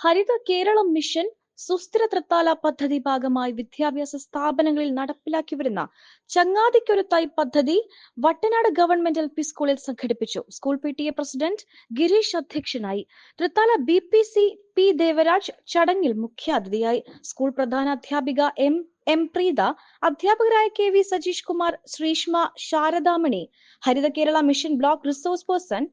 Haritha Keralam mission സുസ്ഥിര തൃത്താല പദ്ധതി ഭാഗമായി വിദ്യാഭ്യാസ സ്ഥാപനങ്ങളിൽ നടപ്പിലാക്കി വരുന്ന ചങ്ങാതിക്കൊരു തൈ പദ്ധതി വട്ടനാട് ഗവൺമെന്റ് എൽ പി സ്കൂളിൽ സംഘടിപ്പിച്ചു. School P T A president Girish അധ്യക്ഷനായി. Thrithala B P C P Devaraj ചടങ്ങിൽ മുഖ്യാതിഥിയായി. സ്കൂൾ പ്രധാന അധ്യാപിക എം എം പ്രീത അധ്യാപകരായ K V Sajeesh Kumar Sreeshma Saradamani Haritha Kerala mission block resource person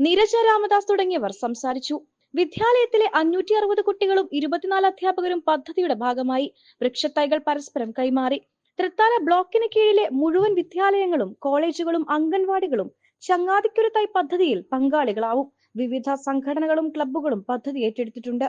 Neeraja Ramadas തുടങ്ങിയവർ സംസാരിച്ചു. വിദ്യാലയത്തിലെ അഞ്ഞൂറ്റി അറുപത് കുട്ടികളും ഇരുപത്തിനാല് അധ്യാപകരും പദ്ധതിയുടെ ഭാഗമായി വൃക്ഷത്തൈകൾ പരസ്പരം കൈമാറി. തൃത്താല ബ്ലോക്കിന് കീഴിലെ മുഴുവൻ വിദ്യാലയങ്ങളും കോളേജുകളും അംഗൻവാടികളും ചങ്ങാതിക്കൊരു തൈ പദ്ധതിയിൽ പങ്കാളികളാവും. വിവിധ സംഘടനകളും ക്ലബ്ബുകളും പദ്ധതി ഏറ്റെടുത്തിട്ടുണ്ട്.